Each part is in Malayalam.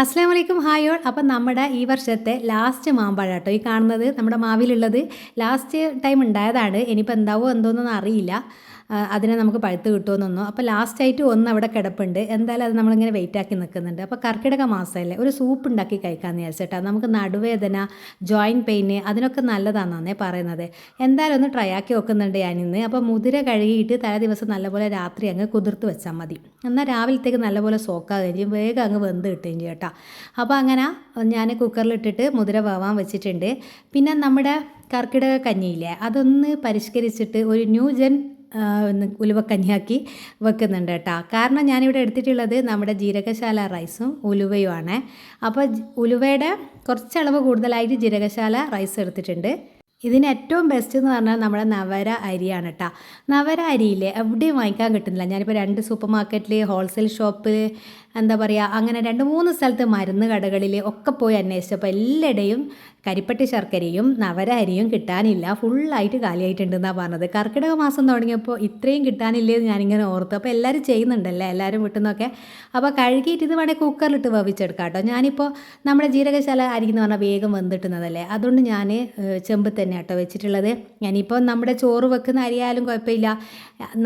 അസ്സാം വലൈക്കും ഹായ് ഓൾ അപ്പം നമ്മുടെ ഈ വർഷത്തെ ലാസ്റ്റ് മാമ്പഴം കേട്ടോ ഈ കാണുന്നത് നമ്മുടെ മാവിലുള്ളത്. ലാസ്റ്റ് ടൈം ഉണ്ടായതാണ്. ഇനിയിപ്പോൾ എന്താവോ എന്തോന്നൊന്നും അറിയില്ല. അതിനെ നമുക്ക് പഴുത്ത് കിട്ടുമെന്നൊന്നും അപ്പോൾ ലാസ്റ്റായിട്ട് ഒന്ന് അവിടെ കിടപ്പുണ്ട്. എന്തായാലും അത് നമ്മളിങ്ങനെ വെയിറ്റ് ആക്കി നിൽക്കുന്നുണ്ട്. അപ്പോൾ കർക്കിടക മാസമല്ലേ? ഒരു സൂപ്പ് ഉണ്ടാക്കി കഴിക്കാമെന്ന് വിചാരിച്ചിട്ടാ നമുക്ക് നടുവേദന ജോയിന്റ് പെയിൻ അതിനൊക്കെ നല്ലതാണെന്നേ പറയുന്നത്. എന്തായാലും ഒന്ന് ട്രൈ ആക്കി വെക്കുന്നുണ്ട് ഞാനിന്ന് അപ്പോൾ മുതിര കഴുകിയിട്ട് തലേ ദിവസം നല്ലപോലെ രാത്രി അങ്ങ് കുതിർത്ത് വെച്ചാൽ മതി. എന്നാൽ രാവിലത്തേക്ക് നല്ലപോലെ സോക്കാകുകയും ചെയ്യും. വേഗം അങ്ങ് വെന്ത് കിട്ടുകയും ചെയ്യും അപ്പോൾ അങ്ങനെ ഞാൻ കുക്കറിലിട്ടിട്ട് മുതിര വേവാൻ വെച്ചിട്ടുണ്ട്. പിന്നെ നമ്മുടെ കർക്കിടക കഞ്ഞിയില്ലേ? അതൊന്ന് പരിഷ്കരിച്ചിട്ട് ഒരു ന്യൂ ജെൻ ആ, കഞ്ഞിയാക്കി വെക്കുന്നുണ്ട് കേട്ടോ. കാരണം ഞാനിവിടെ എടുത്തിട്ടുള്ളത് നമ്മുടെ ജീരകശാല റൈസും ഉലുവയുമാണ്. അപ്പോൾ ഉലുവയുടെ കുറച്ചളവ് കൂടുതലായിട്ട് ജീരകശാല റൈസ് എടുത്തിട്ടുണ്ട്. ഇതിന് ഏറ്റവും ബെസ്റ്റ് എന്ന് പറഞ്ഞാൽ നമ്മുടെ നവര അരിയാണ് കേട്ടോ. നവര അരിയിൽ എവിടെയും വാങ്ങിക്കാൻ കിട്ടുന്നില്ല. ഞാനിപ്പോൾ രണ്ട് സൂപ്പർ മാർക്കറ്റിൽ ഹോൾസെയിൽ ഷോപ്പിൽ എന്താ പറയുക അങ്ങനെ രണ്ട് മൂന്ന് സ്ഥലത്ത് മരുന്ന് കടകളിൽ ഒക്കെ പോയി അന്വേഷിച്ചപ്പോൾ എല്ലായിടെയും കരിപ്പട്ടി ശർക്കരയും നവര അരിയും കിട്ടാനില്ല. ഫുള്ളായിട്ട് കാലിയായിട്ടുണ്ടെന്നാണ് പറഞ്ഞത്. കർക്കിടക മാസം തുടങ്ങിയപ്പോൾ ഇത്രയും കിട്ടാനില്ലേ എന്ന് ഞാനിങ്ങനെ ഓർത്തു. അപ്പോൾ എല്ലാവരും ചെയ്യുന്നുണ്ടല്ലേ? എല്ലാവരും വിട്ടുന്നൊക്കെ. അപ്പോൾ കഴുകിയിട്ട് ഇത് വേണേൽ കുക്കറിലിട്ട് വേവിച്ചെടുക്കാം കേട്ടോ. ഞാനിപ്പോൾ നമ്മുടെ ജീരകശാല അരിക്കുന്ന പറഞ്ഞാൽ വേഗം വെന്തിട്ടുന്നതല്ലേ? അതുകൊണ്ട് ഞാൻ ചെമ്പ് തന്നെ കേട്ടോ വെച്ചിട്ടുള്ളത്. ഞാനിപ്പോൾ നമ്മുടെ ചോറ് വെക്കുന്ന അരിയായാലും കുഴപ്പമില്ല.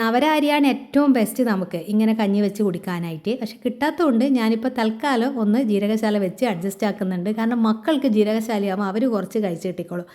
നവര അരിയാണ് ഏറ്റവും ബെസ്റ്റ് നമുക്ക് ഇങ്ങനെ കഞ്ഞി വെച്ച് കുടിക്കാനായിട്ട്. പക്ഷെ കിട്ടാത്തതുകൊണ്ട് ഞാനിപ്പോൾ തൽക്കാലം ഒന്ന് ജീരകശാല വെച്ച് അഡ്ജസ്റ്റ് ആക്കുന്നുണ്ട്. കാരണം മക്കൾക്ക് ജീരകശാലയാകുമ്പോൾ അവർ കുറച്ച് കഴിച്ച് കിട്ടിക്കോളും.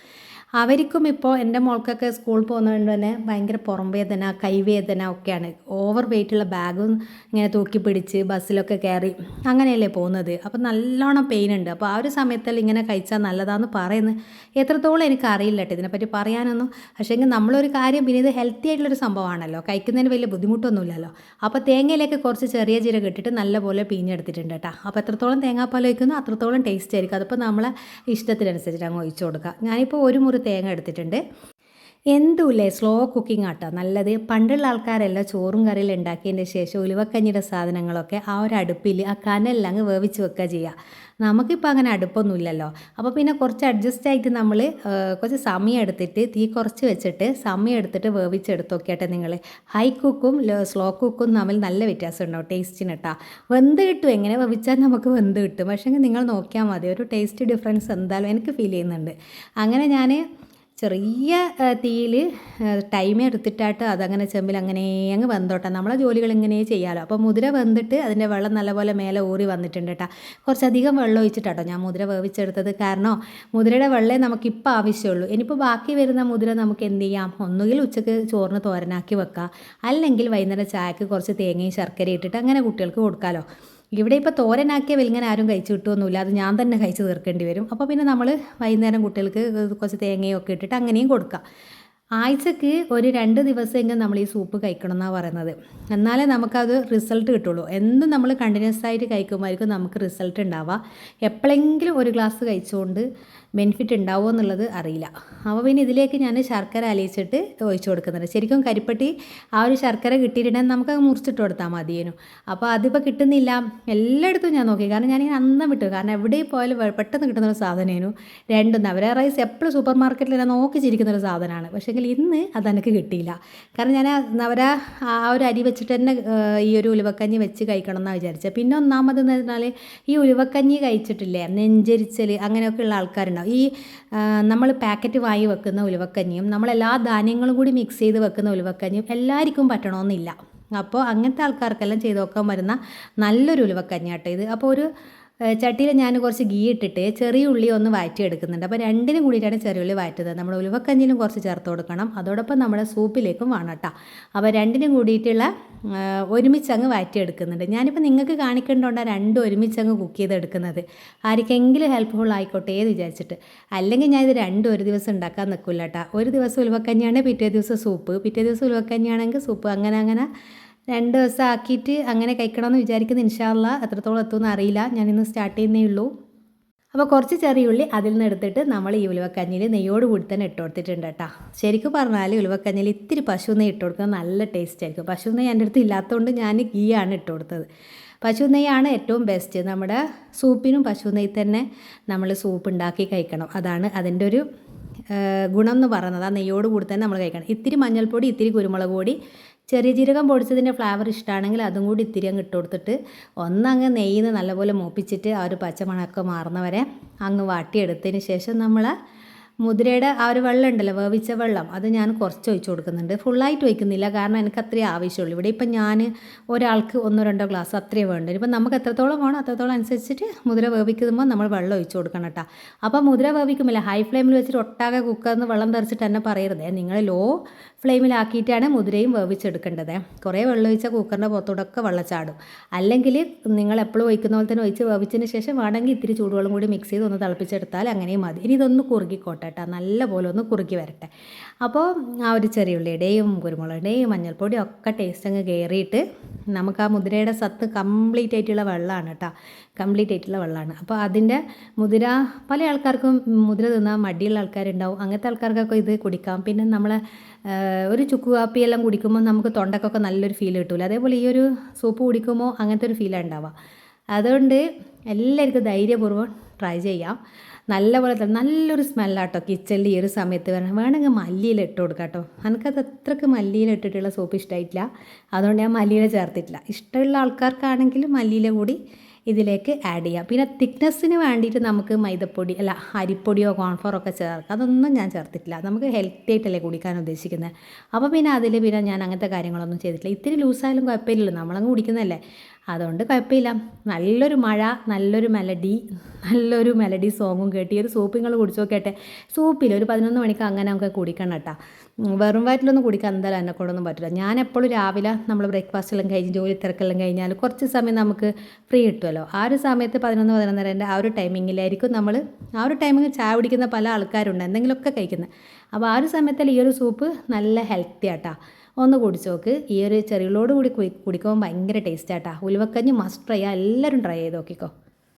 അവർക്കും ഇപ്പോൾ എന്റെ മോൾക്കൊക്കെ സ്കൂളിൽ പോകുന്നതുകൊണ്ട് തന്നെ ഭയങ്കര പുറം വേദന കൈവേദന ഒക്കെയാണ്. ഓവർ വെയിറ്റുള്ള ബാഗും ഇങ്ങനെ തൂക്കി പിടിച്ച് ബസ്സിലൊക്കെ കയറി അങ്ങനെയല്ലേ പോകുന്നത്. അപ്പോൾ നല്ലോണം പെയിൻ ഉണ്ട്. അപ്പോൾ ആ ഒരു സമയത്തെല്ലാം ഇങ്ങനെ കഴിച്ചാൽ നല്ലതാണെന്ന് പറയുന്നത്. എത്രത്തോളം എനിക്ക് അറിയില്ല കേട്ടോ ഇതിനെപ്പറ്റി പറയാനൊന്നും. പക്ഷേ എങ്കിൽ നമ്മളൊരു കാര്യം പിന്നെ ഇത് ഹെൽത്തി ആയിട്ടുള്ളൊരു സംഭവമാണല്ലോ. കഴിക്കുന്നതിന് വലിയ ബുദ്ധിമുട്ടൊന്നുമില്ലല്ലോ. അപ്പോൾ തേങ്ങയിലേക്ക് കുറച്ച് ചെറിയ ജീരകം ഇട്ടിട്ട് നല്ലപോലെ പിഴിഞ്ഞെടുത്തിട്ടുണ്ട് കേട്ടോ. അപ്പോൾ എത്രത്തോളം തേങ്ങാപ്പാൽ വയ്ക്കുന്നു അത്രത്തോളം ടേസ്റ്റ് ആയിരിക്കും. അതിപ്പോൾ നമ്മളെ ഇഷ്ടത്തിനനുസരിച്ചിട്ട് അങ്ങ് ഒഴിച്ചു കൊടുക്കുക. ഞാനിപ്പോൾ ഒരു മുറി തേങ്ങ എടുത്തിട്ടുണ്ട്. എന്തുമില്ലേ സ്ലോ കുക്കിംഗ് ആട്ടോ? നല്ലത്. പണ്ടുള്ള ആൾക്കാരെല്ലാം ചോറും കറിയെല്ലാം ഉണ്ടാക്കിയതിന്റെ ശേഷം ഉലുവക്കഞ്ഞിയുടെ സാധനങ്ങളൊക്കെ ആ ഒരു അടുപ്പിൽ ആ കനെല്ലാം അങ്ങ് വേവിച്ച് വെക്കുക ചെയ്യുക നമുക്കിപ്പോൾ അങ്ങനെ അടുപ്പൊന്നുമില്ലല്ലോ. അപ്പോൾ പിന്നെ കുറച്ച് അഡ്ജസ്റ്റ് ആയിട്ട് നമ്മൾ കുറച്ച് സമയം എടുത്തിട്ട് തീ കുറച്ച് വെച്ചിട്ട് സമയം എടുത്തിട്ട് വേവിച്ചെടുത്തോക്കിയാട്ടെ നിങ്ങൾ ഹൈ കുക്കും സ്ലോ കുക്കും തമ്മിൽ നല്ല വ്യത്യാസം ഉണ്ടാവും ടേസ്റ്റിന് കേട്ടോ വെന്ത് കിട്ടും. എങ്ങനെ വേവിച്ചാൽ നമുക്ക് വെന്ത് കിട്ടും. പക്ഷേ നിങ്ങൾ നോക്കിയാൽ മതി. ഒരു ടേസ്റ്റ് ഡിഫറൻസ് എന്തായാലും എനിക്ക് ഫീൽ ചെയ്യുന്നുണ്ട്. അങ്ങനെ ഞാൻ ചെറിയ തീയിൽ ടൈം എടുത്തിട്ടായിട്ട് അതങ്ങനെ ചെമ്പിൽ അങ്ങനെ അങ്ങ് വെന്തോട്ടെ. നമ്മളെ ജോലികൾ ഇങ്ങനെ ചെയ്യാമല്ലോ അപ്പോൾ മുതിര വെന്തിട്ട് അതിന്റെ വെള്ളം നല്ലപോലെ മേലെ ഊറി വന്നിട്ടുണ്ട് കേട്ടോ. കുറച്ചധികം വെള്ളം ഒഴിച്ചിട്ടാട്ടോ ഞാൻ മുതിര വേവിച്ചെടുത്തത്. കാരണം മുതിരയുടെ വെള്ളമേ നമുക്കിപ്പോൾ ആവശ്യമുള്ളൂ ഇനിയിപ്പോൾ ബാക്കി വരുന്ന മുതിര നമുക്ക് എന്ത് ചെയ്യാം? ഒന്നുകിൽ ഉച്ചയ്ക്ക് ചോറിന് തോരനാക്കി വെക്കാം. അല്ലെങ്കിൽ വൈകുന്നേരം ചായക്ക് കുറച്ച് തേങ്ങയും ശർക്കരയും ഇട്ടിട്ട് അങ്ങനെ കുട്ടികൾക്ക് കൊടുക്കാമല്ലോ ഇവിടെ ഇപ്പോൾ തോരനാക്കിയ വെലിങ്ങനെ ആരും കഴിച്ചു കിട്ടുമൊന്നുമില്ല അത് ഞാൻ തന്നെ കഴിച്ച് തീർക്കേണ്ടി വരും. അപ്പോൾ പിന്നെ നമ്മൾ വൈകുന്നേരം കുട്ടികൾക്ക് കുറച്ച് തേങ്ങയും ഒക്കെ ഇട്ടിട്ട് അങ്ങനെയും കൊടുക്കാം ആഴ്ചക്ക് ഒരു രണ്ട് ദിവസമെങ്കിലും നമ്മൾ ഈ സൂപ്പ് കഴിക്കണം എന്നാണ് പറയുന്നത്. എന്നാലേ നമുക്കത് റിസൾട്ട് കിട്ടുള്ളൂ. എന്തും നമ്മൾ കണ്ടിന്യൂസ് ആയിട്ട് കഴിക്കുമ്പോഴായിരിക്കും നമുക്ക് റിസൾട്ട് ഉണ്ടാവുക. എപ്പോഴെങ്കിലും ഒരു ഗ്ലാസ് കഴിച്ചുകൊണ്ട് ബെനിഫിറ്റ് ഉണ്ടാവുമോ എന്നുള്ളത് അറിയില്ല. അപ്പോൾ പിന്നെ ഇതിലേക്ക് ഞാൻ ശർക്കര അലിയിച്ചിട്ട് ഒഴിച്ചു കൊടുക്കുന്നുണ്ട്. ശരിക്കും കരിപ്പട്ടി ആ ഒരു ശർക്കര കിട്ടിയിട്ടുണ്ടെങ്കിൽ നമുക്ക് മുറിച്ചിട്ട് കൊടുത്താൽ മതിയേനു. അപ്പോൾ അതിപ്പോൾ കിട്ടുന്നില്ല. എല്ലായിടത്തും ഞാൻ നോക്കി. കാരണം ഞാനിങ്ങനെ അന്നം വിട്ടു. കാരണം എവിടെ പോയാലും പെട്ടെന്ന് കിട്ടുന്ന ഒരു സാധനമായിരുന്നു രണ്ടും അവരെ റൈസ് എപ്പോഴും സൂപ്പർ മാർക്കറ്റിൽ നോക്കി ചിരിക്കുന്ന ഒരു സാധനമാണ് പക്ഷേങ്കിൽ ഇന്ന് അത് അതെനിക്ക് കിട്ടിയില്ല. കാരണം ഞാൻ ആ നവര ആ ഒരു അരി വെച്ചിട്ട് തന്നെ ഈ ഒരു ഉലുവക്കഞ്ഞി വെച്ച് കഴിക്കണം എന്നാണ് വിചാരിച്ചത് പിന്നെ ഒന്നാമത് എന്ന് പറഞ്ഞാൽ ഈ ഉലുവക്കഞ്ഞി കഴിച്ചിട്ടില്ലേ? നെഞ്ചരിച്ചൽ അങ്ങനെയൊക്കെ ഉള്ള ആൾക്കാരുണ്ടാവും ഈ നമ്മൾ പാക്കറ്റ് വാങ്ങി വെക്കുന്ന ഉലുവക്കഞ്ഞിയും നമ്മളെല്ലാ ധാന്യങ്ങളും കൂടി മിക്സ് ചെയ്ത് വെക്കുന്ന ഉലുവക്കഞ്ഞിയും എല്ലാവർക്കും പറ്റണമെന്നില്ല അപ്പോൾ അങ്ങനത്തെ ആൾക്കാർക്കെല്ലാം ചെയ്ത് നോക്കാൻ വരുന്ന നല്ലൊരു ഉലുവക്കഞ്ഞി കേട്ടോ ഇത്. അപ്പോൾ ഒരു ചട്ടിയിൽ ഞാൻ കുറച്ച് ഗീ ഇട്ടിട്ട് ചെറിയ ഉള്ളി ഒന്ന് വഴറ്റി എടുക്കുന്നുണ്ട് അപ്പോൾ രണ്ടിനും കൂടിയിട്ടാണ് ചെറിയ ഉള്ളി വഴറ്റുന്നത് നമ്മൾ ഉലുവക്കഞ്ഞിലും കുറച്ച് ചേർത്ത് കൊടുക്കണം. അതോടൊപ്പം നമ്മുടെ സൂപ്പിലേക്കും വേണം കേട്ടോ അപ്പോൾ രണ്ടിനും കൂടിയിട്ടുള്ള ഒരുമിച്ചങ്ങ് വാറ്റിയെടുക്കുന്നുണ്ട് ഞാനിപ്പോൾ നിങ്ങൾക്ക് കാണിക്കേണ്ടതുകൊണ്ടാണ് രണ്ടും ഒരുമിച്ചങ്ങ് കുക്ക് ചെയ്തെടുക്കുന്നത്. ആർക്കെങ്കിലും ഹെൽപ്ഫുൾ ആയിക്കോട്ടെ എന്ന് വിചാരിച്ചിട്ട്. അല്ലെങ്കിൽ ഞാൻ ഇത് രണ്ടും ഒരു ദിവസം ഉണ്ടാക്കാൻ നിൽക്കില്ല കേട്ടോ ഒരു ദിവസം ഉലുവക്കഞ്ഞാണെങ്കിൽ പിറ്റേ ദിവസം സൂപ്പ്. പിറ്റേ ദിവസം ഉലുവക്കഞ്ഞാണെങ്കിൽ സൂപ്പ്. അങ്ങനെ അങ്ങനെ രണ്ട് ദിവസം ആക്കിയിട്ട് അങ്ങനെ കഴിക്കണമെന്ന് വിചാരിക്കുന്നത് ഇൻഷാല്ല എത്രത്തോളം എത്തുമെന്ന് അറിയില്ല. ഞാനിന്ന് സ്റ്റാർട്ട് ചെയ്യുന്നേ ഉള്ളൂ. അപ്പോൾ കുറച്ച് ചെറിയുള്ളി അതിൽ നിന്ന് എടുത്തിട്ട് നമ്മൾ ഈ ഉലുവക്കഞ്ഞിൽ നെയ്യോട് കൂടി തന്നെ ഇട്ട് കൊടുത്തിട്ടുണ്ട് കേട്ടോ. ശരിക്കും പറഞ്ഞാൽ ഉലുവക്കഞ്ഞിൽ ഇത്തിരി പശു നെയ്യ് ഇട്ട് കൊടുക്കുന്നത് നല്ല ടേസ്റ്റ് ആയിരിക്കും. പശു നെയ്യ് എന്റെ അടുത്ത് ഇല്ലാത്തതുകൊണ്ട് ഞാൻ ഗീയാണ് ഇട്ട് കൊടുത്തത്. പശു നെയ്യാണ് ഏറ്റവും ബെസ്റ്റ് നമ്മുടെ സൂപ്പിനും പശു നെയ്യ് തന്നെ നമ്മൾ സൂപ്പ് ഉണ്ടാക്കി കഴിക്കണം. അതാണ് അതിന്റെ ഒരു ഗുണം എന്ന് പറയുന്നത്. ആ നെയ്യോട് കൂടി തന്നെ നമ്മൾ കഴിക്കണം. ഇത്തിരി മഞ്ഞൾപ്പൊടി ഇത്തിരി കുരുമുളക് പൊടി ചെറിയ ജീരകം പൊടിച്ചതിന്റെ ഫ്ലേവർ ഇഷ്ടമാണെങ്കിൽ അതും കൂടി ഇത്തിരി അങ്ങ് ഇട്ട് കൊടുത്തിട്ട് ഒന്നങ്ങ് നെയ്യിൽ നല്ലപോലെ മൂപ്പിച്ചിട്ട് ആ ഒരു പച്ചമണമൊക്കെ മാറുന്നവരെ അങ്ങ് വാട്ടിയെടുത്തതിന് ശേഷം നമ്മൾ മുതിരയുടെ ആ ഒരു വെള്ളം ഉണ്ടല്ലോ വേവിച്ച വെള്ളം അത് ഞാൻ കുറച്ച് ഒഴിച്ചു കൊടുക്കുന്നുണ്ട്. ഫുള്ളായിട്ട് ഒഴിക്കുന്നില്ല കാരണം എനിക്ക് അത്രയേ ആവശ്യമുള്ളൂ. ഇവിടെ ഇപ്പം ഞാൻ ഒരാൾക്ക് ഒന്നോ രണ്ടോ ഗ്ലാസ് അത്രയേ വേണ്ടു. ഇപ്പം നമുക്ക് എത്രത്തോളം വേണം അത്രത്തോളം അനുസരിച്ചിട്ട് മുതിര വേവിക്കുമ്പോൾ നമ്മൾ വെള്ളം ഒഴിച്ചു കൊടുക്കണം കേട്ടോ. അപ്പോൾ മുതിര വേവിക്കുമ്പോൾ ഹൈ ഫ്ലെയിമിൽ വെച്ചിട്ട് ഒട്ടാകെ കുക്കറിന്ന് വെള്ളം തെറിച്ചിട്ട് തന്നെ പറയരുതേ. നിങ്ങൾ ലോ ഫ്ലെയിമിലാക്കിയിട്ടാണ് മുതിരയും വേവിച്ചെടുക്കേണ്ടത്. കുറേ വെള്ളം ഒഴിച്ചാൽ കുക്കറിന്റെ പുറത്തോടൊക്കെ വെള്ളം ചാടും. അല്ലെങ്കിൽ നിങ്ങൾ എപ്പോഴും ഒഴിക്കുന്ന പോലെ തന്നെ ഒഴിച്ച് വേവിച്ചതിന് ശേഷം വേണമെങ്കിൽ ഇത്തിരി ചൂടുവെള്ളം കൂടി മിക്സ് ചെയ്ത് ഒന്ന് തിളപ്പിച്ചെടുത്താൽ അങ്ങനെയും മതി. ഇനി ഇതൊന്ന് കുറുകിക്കോട്ടെ കേട്ടോ നല്ല പോലെ ഒന്ന് കുറുകി വരട്ടെ. അപ്പോൾ ആ ഒരു ചെറിയ ഉള്ളിയുടെയും കുരുമുളകിന്റെയും മഞ്ഞൾപ്പൊടിയും ഒക്കെ ടേസ്റ്റ് അങ്ങ് കയറിയിട്ട് നമുക്ക് ആ മുതിരയുടെ സത്ത് കംപ്ലീറ്റ് ആയിട്ടുള്ള വെള്ളമാണ് കേട്ടോ. കംപ്ലീറ്റ് ആയിട്ടുള്ള വെള്ളമാണ്. അപ്പോൾ അതിന്റെ മുതിര പല ആൾക്കാർക്കും മുതിര തിന്നാൻ മടിയുള്ള ആൾക്കാരുണ്ടാവും. അങ്ങനത്തെ ആൾക്കാർക്കൊക്കെ ഇത് കുടിക്കാം. പിന്നെ നമ്മൾ ഒരു ചുക്ക് കാപ്പിയെല്ലാം കുടിക്കുമ്പോൾ നമുക്ക് തൊണ്ടക്കൊക്കെ നല്ലൊരു ഫീൽ കിട്ടില്ല അതേപോലെ ഈ ഒരു സൂപ്പ് കുടിക്കുമ്പോൾ അങ്ങനത്തെ ഒരു ഫീലാണ് ഉണ്ടാവുക അതുകൊണ്ട് എല്ലാവർക്കും ധൈര്യപൂർവം ട്രൈ ചെയ്യാം. നല്ലപോലെ തന്നെ നല്ലൊരു സ്മെല്ലാട്ടോ കിച്ചണിൽ ഈ ഒരു സമയത്ത് വരണം. വേണമെങ്കിൽ മല്ലിയിൽ ഇട്ട് കൊടുക്കാം കേട്ടോ. എനിക്കത് അത്രയ്ക്ക് മല്ലിയിൽ ഇട്ടിട്ടുള്ള സോപ്പ് ഇഷ്ടമായിട്ടില്ല അതുകൊണ്ട് ഞാൻ മല്ലിയില ചേർത്തിട്ടില്ല. ഇഷ്ടമുള്ള ആൾക്കാർക്കാണെങ്കിൽ മല്ലിയില കൂടി ഇതിലേക്ക് ആഡ് ചെയ്യാം. പിന്നെ തിക്നെസ്സിന് വേണ്ടിയിട്ട് നമുക്ക് മൈദപ്പൊടി അല്ല അരിപ്പൊടിയോ കോൺഫ്ലോറോ ഒക്കെ ചേർക്കാം. അതൊന്നും ഞാൻ ചേർത്തിട്ടില്ല. നമുക്ക് ഹെൽത്തി ആയിട്ടല്ലേ കുടിക്കാൻ ഉദ്ദേശിക്കുന്നത് അപ്പോൾ പിന്നെ അതിൽ പിന്നെ ഞാൻ അങ്ങനത്തെ കാര്യങ്ങളൊന്നും ചെയ്തിട്ടില്ല. ഇത്തിരി ലൂസായാലും കുഴപ്പമില്ലല്ലോ. നമ്മളങ്ങ് കുടിക്കുന്നതല്ലേ. അതുകൊണ്ട് കുഴപ്പമില്ല. നല്ലൊരു മഴ നല്ലൊരു മെലഡി നല്ലൊരു മെലഡി സോങ്ങും കേട്ടി ഒരു സൂപ്പ് നിങ്ങൾ കുടിച്ചു നോക്കട്ടെ സൂപ്പിൽ ഒരു പതിനൊന്ന് മണിക്ക് അങ്ങനെ നമുക്ക് കുടിക്കണം കേട്ടോ വെറും വയറ്റിലൊന്നും കുടിക്കാൻ എന്തായാലും എന്നെ കൊണ്ടൊന്നും പറ്റില്ല ഞാൻ എപ്പോഴും രാവിലെ നമ്മൾ ബ്രേക്ക്ഫാസ്റ്റ് എല്ലാം കഴിഞ്ഞ് ജോലി തിരക്കെല്ലാം കഴിഞ്ഞാൽ കുറച്ച് സമയം നമുക്ക് ഫ്രീ കിട്ടുമല്ലോ ആ ഒരു സമയത്ത് പതിനൊന്ന് പതിനൊന്നരന്റെ ആ ഒരു ടൈമിങ്ങിലായിരിക്കും നമ്മൾ ആ ഒരു ടൈമിങ്ങിൽ ചായ കുടിക്കുന്ന പല ആൾക്കാരുണ്ട് എന്തെങ്കിലുമൊക്കെ കഴിക്കുന്നത് അപ്പോൾ ആ ഒരു സമയത്തിൽ ഈ ഒരു സൂപ്പ് നല്ല ഹെൽത്തി ആട്ടാ. ഒന്ന് കുടിച്ച് നോക്ക്. ഈ ഒരു ചെറികളോട് കൂടി കുടിക്കുമ്പോൾ ഭയങ്കര ടേസ്റ്റ് ആട്ടാ ഉലുവക്കഞ്ഞ് മസ്റ്റ് ട്രൈ എല്ലാവരും ട്രൈ ചെയ്ത് നോക്കിക്കോ.